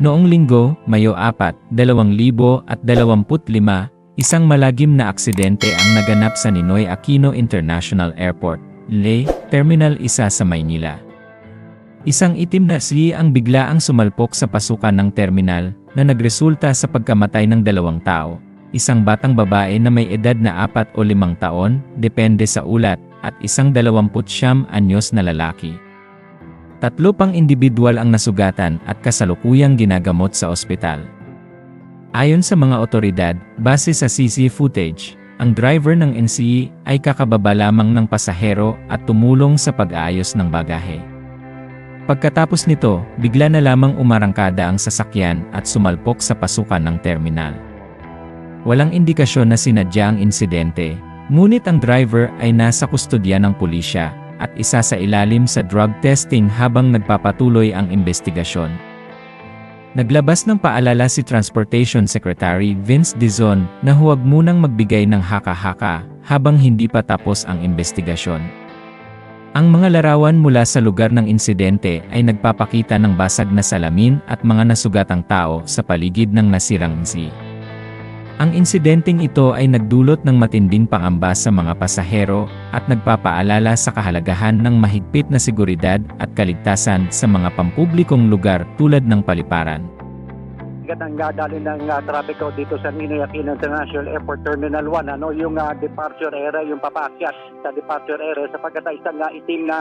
Noong linggo, Mayo 4, 2025, isang malagim na aksidente ang naganap sa Ninoy Aquino International Airport, LE, Terminal 1 sa Maynila. Isang itim na SUV ang biglaang sumalpok sa pasukan ng terminal na nagresulta sa pagkamatay ng dalawang tao, isang batang babae na may edad na apat o limang taon, depende sa ulat, at isang dalawamput siyam anyos na lalaki. Tatlo pang individual ang nasugatan at kasalukuyang ginagamot sa ospital. Ayon sa mga otoridad, base sa CC footage, ang driver ng NCE ay kakababa lamang ng pasahero at tumulong sa pag-aayos ng bagahe. Pagkatapos nito, bigla na lamang umarangkada ang sasakyan at sumalpok sa pasukan ng terminal. Walang indikasyon na sinadya ang insidente, ngunit ang driver ay nasa kustodya ng pulisya at isa sa ilalim sa drug testing habang nagpapatuloy ang investigasyon. Naglabas ng paalala si Transportation Secretary Vince Dizon na huwag munang magbigay ng haka-haka habang hindi pa tapos ang investigasyon. Ang mga larawan mula sa lugar ng insidente ay nagpapakita ng basag na salamin at mga nasugatang tao sa paligid ng nasirang Z. Ang insidenteng ito ay nagdulot ng matinding pangamba sa mga pasahero at nagpapaalala sa kahalagahan ng mahigpit na seguridad at kaligtasan sa mga pampublikong lugar tulad ng paliparan. Agad ang uh, dali ng uh, traffic ko dito sa Ninoy Aquino International Airport Terminal 1 ano yung uh, departure area yung papaakyat sa departure area sapagkat isang uh, itim na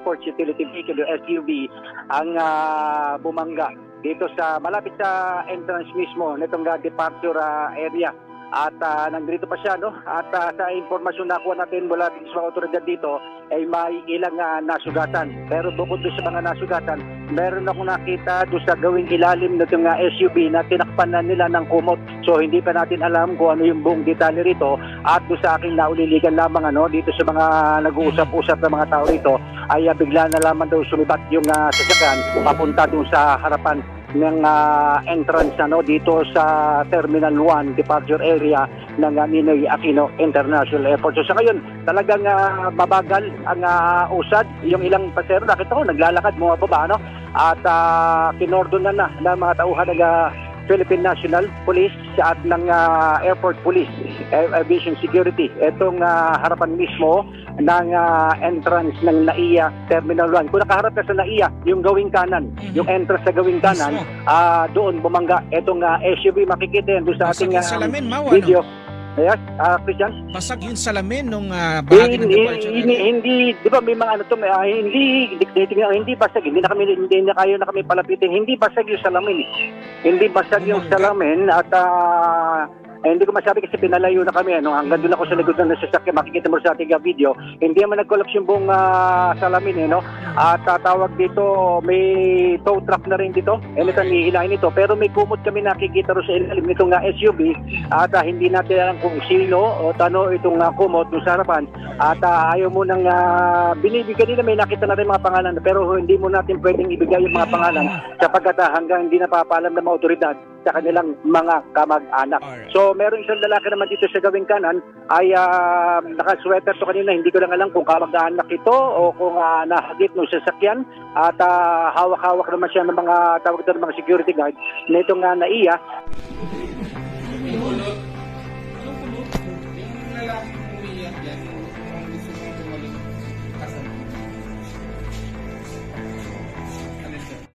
sports utility vehicle yung SUV ang uh, bumangga dito sa malapit sa entrance mismo nitong uh, departure uh, area. At uh, nandito pa siya no? At uh, sa impormasyon na nakuha natin mula sa mga otoridad dito ay may ilang uh, nasugatan. Pero bukod sa mga nasugatan meron ako nakita doon sa gawing ilalim na itong uh, SUV na tinakpan na nila ng kumot so hindi pa natin alam kung ano yung buong detalye rito at doon sa aking nauliligan lamang ano dito sa mga nag-uusap-usap ng mga tao rito ay uh, bigla na lamang daw sumibat yung uh, sasakyan papunta doon sa harapan ng uh, entrance ano dito sa Terminal 1 departure area ng uh, Ninoy Aquino International Airport. So sa ngayon, talagang uh, mabagal ang uh, usad. Yung ilang pasero, nakita ko, naglalakad mga baba, ano? At uh, kinordon na na ng mga tauhan ng uh, Philippine National Police at ng uh, Airport Police, Aviation Security. Itong uh, harapan mismo ng uh, entrance ng NAIA Terminal 1. Kung nakaharap ka sa NAIA, yung gawing kanan, yung entrance sa gawing kanan, ah doon bumangga itong uh, SUV. Makikita yan doon sa ating ah, salamin, Mau, video. Yes, ah Christian? Basag yung salamin nung ah, bahagi ng departure hindi, hindi, di ba may mga ano to, may, ah, hindi, dictating, hindi basag, hindi na kami, hindi na kayo na kami palapitin, hindi basag yung salamin. eh. Hindi basag yung Bumangga. salamin at ah, eh, hindi ko masabi kasi pinalayo na kami. Ano, hanggang doon ako sa likod ng sasakyan, makikita mo sa ating video. Hindi naman nag-collapse yung buong ah, salamin. Eh, no? At tatawag dito, may tow truck na rin dito. Eh, nito, hihilahin ito. Pero may kumot kami nakikita rin sa ilalim nitong ah, SUV. At ah, hindi natin alam kung sino o tano itong uh, kumot doon sa harapan. At ah, ayaw mo nang uh, binibigyan nila, may nakita na rin mga pangalan. Pero hindi mo natin pwedeng ibigay yung mga pangalan sapagkat ah, hanggang hindi napapaalam ng mga otoridad sa kanilang mga kamag-anak. Alright. So meron isang lalaki naman dito sa gawing kanan ay uh, naka-sweater to kanina. Hindi ko lang alam kung kamag-anak ito o kung uh, nahagip ng sasakyan at ah, hawak-hawak naman siya ng mga tawag doon ng mga security guard na itong uh, naiya Yeah.